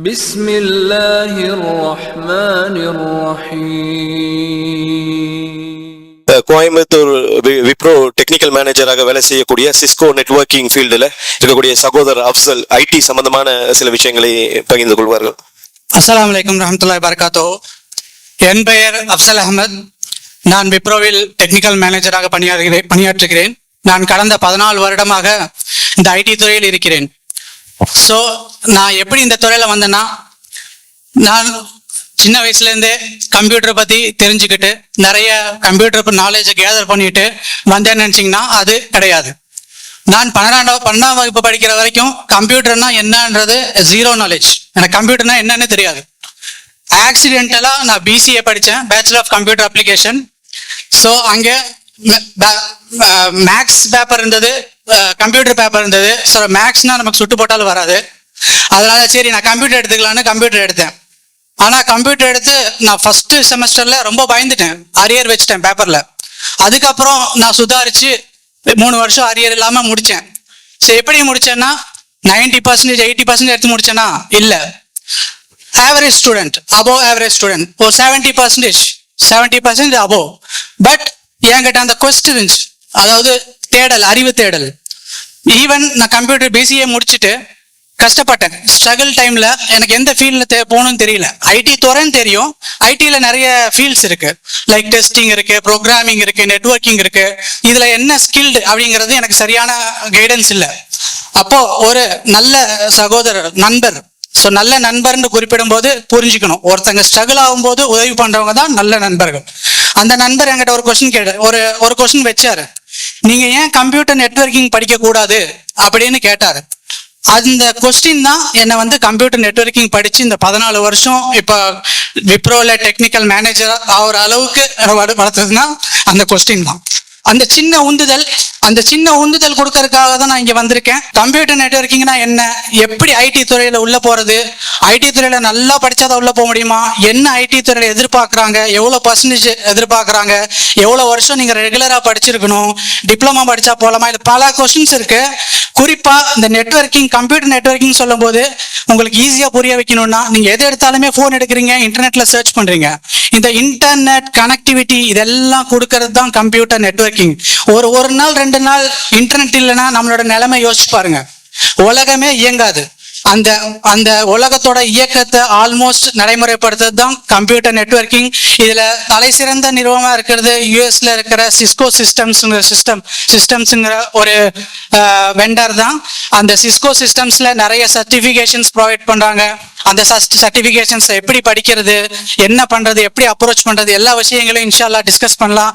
بسم الله الرحمن الرحيم ah Coimbatore we- Wipro technical மேனேஜராக வேலை செய்யக்கூடிய சிஸ்கோ நெட்வொர்க்கிங் ஃபீல்டில் இருக்கக்கூடிய சகோதரர் அப்சல் ஐடி சம்பந்தமான சில விஷயங்களை பகிர்ந்து கொள்வார்கள் அஸ்ஸலாமு அலைக்கும் ரஹமத்துல்லாஹி வரகாத்தோ என் பெயர் அப்சல் அகமது நான் விப்ரோவில் டெக்னிக்கல் மேனேஜராக பணியாற்றுகிறேன் பணியாற்றுகிறேன் நான் கடந்த பதினாலு வருடமாக இந்த ஐடி துறையில் இருக்கிறேன் ஸோ நான் எப்படி இந்த துறையில் வந்தேன்னா நான் சின்ன வயசுலேருந்தே கம்ப்யூட்டரை பற்றி தெரிஞ்சுக்கிட்டு நிறைய கம்ப்யூட்டர் நாலேஜை கேதர் பண்ணிட்டு வந்தேன்னு நினச்சிங்கன்னா அது கிடையாது. நான் பன்னெண்டாம் பன்னெண்டாம் வகுப்பு படிக்கிற வரைக்கும் கம்ப்யூட்டர்னா என்னன்றது ஜீரோ நாலேஜ் எனக்கு கம்ப்யூட்டர்னா என்னன்னு தெரியாது. ஆக்சிடென்டலாக நான் பிசிஏ படித்தேன் bachelor of computer application so அங்கே மேக்ஸ் பேப்பர் இருந்தது கம்ப்யூட்டர் பேப்பர் இருந்தது. ஸோ மேக்ஸ்னால் நமக்கு சுட்டு போட்டாலும் வராது. அதனால சரி நான் கம்ப்யூட்டர் எடுத்துக்கலான்னு கம்ப்யூட்டர் எடுத்தேன். ஆனால் கம்ப்யூட்டர் எடுத்து நான் ஃபஸ்ட்டு செமஸ்டரில் ரொம்ப பயந்துட்டேன். அரியர் வச்சுட்டேன் பேப்பரில் அதுக்கப்புறம் நான் சுதாரித்து மூணு வருஷம் அரியர் இல்லாமல் முடித்தேன் சரி எப்படி முடிச்சேன்னா நைன்டி பர்சன்டேஜ் எயிட்டி பர்சன்டேஜ் எடுத்து முடிச்சேன்னா இல்லை. Average student above average student O seventy percentage seventy percentage above but என்கிட்ட அந்த கொஸ்ட் இருந்துச்சு. அதாவது தேடல் அறிவு தேடல். ஈவன் நான் கம்ப்யூட்டர் பிசிஏ முடிச்சுட்டு கஷ்டப்பட்டேன். ஸ்ட்ரகிள் டைம்ல எனக்கு எந்த ஃபீல்ட்ல தே போகணும்னு தெரியல. ஐடி துறைன்னு தெரியும். ஐடியில் நிறைய ஃபீல்ட்ஸ் இருக்கு. லைக் டெஸ்டிங் இருக்கு ப்ரோக்ராமிங் இருக்கு நெட்வொர்க்கிங் இருக்கு. இதுல என்ன ஸ்கில்டு அப்படிங்கிறது எனக்கு சரியான கைடன்ஸ் இல்லை. அப்போ ஒரு நல்ல சகோதரர் நண்பர். ஸோ நல்ல நண்பர்னு குறிப்பிடும்போது புரிஞ்சுக்கணும். ஒருத்தங்க ஸ்ட்ரகிள் ஆகும்போது உதவி பண்றவங்க தான் நல்ல நண்பர்கள். அந்த நண்பர் என்கிட்ட ஒரு கொஸ்டின் கேட்டார். ஒரு ஒரு கொஸ்டின் வச்சாரு. நீங்க ஏன் கம்ப்யூட்டர் நெட்வொர்க்கிங் படிக்கக்கூடாது அப்படின்னு கேட்டாரு. அந்த கொஸ்டின் தான் என்னை வந்து கம்ப்யூட்டர் நெட்வொர்க்கிங் படிச்சு இந்த பதினாலு வருஷம் இப்போ விப்ரோவில் டெக்னிக்கல் மேனேஜர் ஆகிற அளவுக்கு வளர்த்ததுன்னா அந்த கொஸ்டின் தான். அந்த சின்ன உந்துதல் அந்த சின்ன உந்துதல் கொடுக்கறதுக்காக தான் நான் இங்க வந்திருக்கேன். கம்ப்யூட்டர் நெட்ஒர்க்கிங்னா என்ன? எப்படி ஐடி துறையில உள்ள போறது? ஐடி துறையில நல்லா படிச்சாதான் உள்ள போக முடியுமா? என்ன ஐடி துறையில எதிர்பார்க்கறாங்க? எவ்வளவு பர்சன்டேஜ் எதிர்பார்க்கறாங்க? எவ்வளவு வருஷம் நீங்க ரெகுலரா படிச்சிருக்கணும்? டிப்ளமா படிச்சா போலாமா? இது பல கொஸ்டின்ஸ் இருக்கு. குறிப்பா இந்த நெட்வொர்க்கிங் கம்ப்யூட்டர் நெட்ஒர்க்கிங் சொல்லும் போது உங்களுக்கு ஈஸியா புரிய வைக்கணும்னா நீங்க எது எடுத்தாலுமே போன் எடுக்கிறீங்க இன்டர்நெட்ல சர்ச் பண்றீங்க. இந்த இன்டர்நெட் கனெக்டிவிட்டி இதெல்லாம் கொடுக்கறது தான் கம்ப்யூட்டர் நெட்வொர்க்கிங் ஒரு ஒரு நாள் ரெண்டு நாள் இன்டர்நெட் இல்லைன்னா நம்மளோட நிலைமை யோசிச்சு பாருங்க. உலகமே இயங்காது. அந்த அந்த உலகத்தோட இயக்கத்தை ஆல்மோஸ்ட் நடைமுறைப்படுத்துறது தான் கம்ப்யூட்டர் நெட்வொர்க்கிங் இதுல தலை சிறந்த நிறுவனமா இருக்கிறது யூஎஸ்ல இருக்கிற சிஸ்கோ சிஸ்டம்ஸ்ங்கிற சிஸ்டம் சிஸ்டம்ஸுங்கிற ஒரு வெண்டர் தான். அந்த சிஸ்கோ சிஸ்டம்ஸ்ல நிறைய சர்டிபிகேஷன்ஸ் ப்ரொவைட் பண்றாங்க. அந்த சர்டிபிகேஷன்ஸ் எப்படி படிக்கிறது என்ன பண்றது எப்படி அப்ரோச் பண்றது எல்லா விஷயங்களையும் இன்ஷால்லா டிஸ்கஸ் பண்ணலாம்.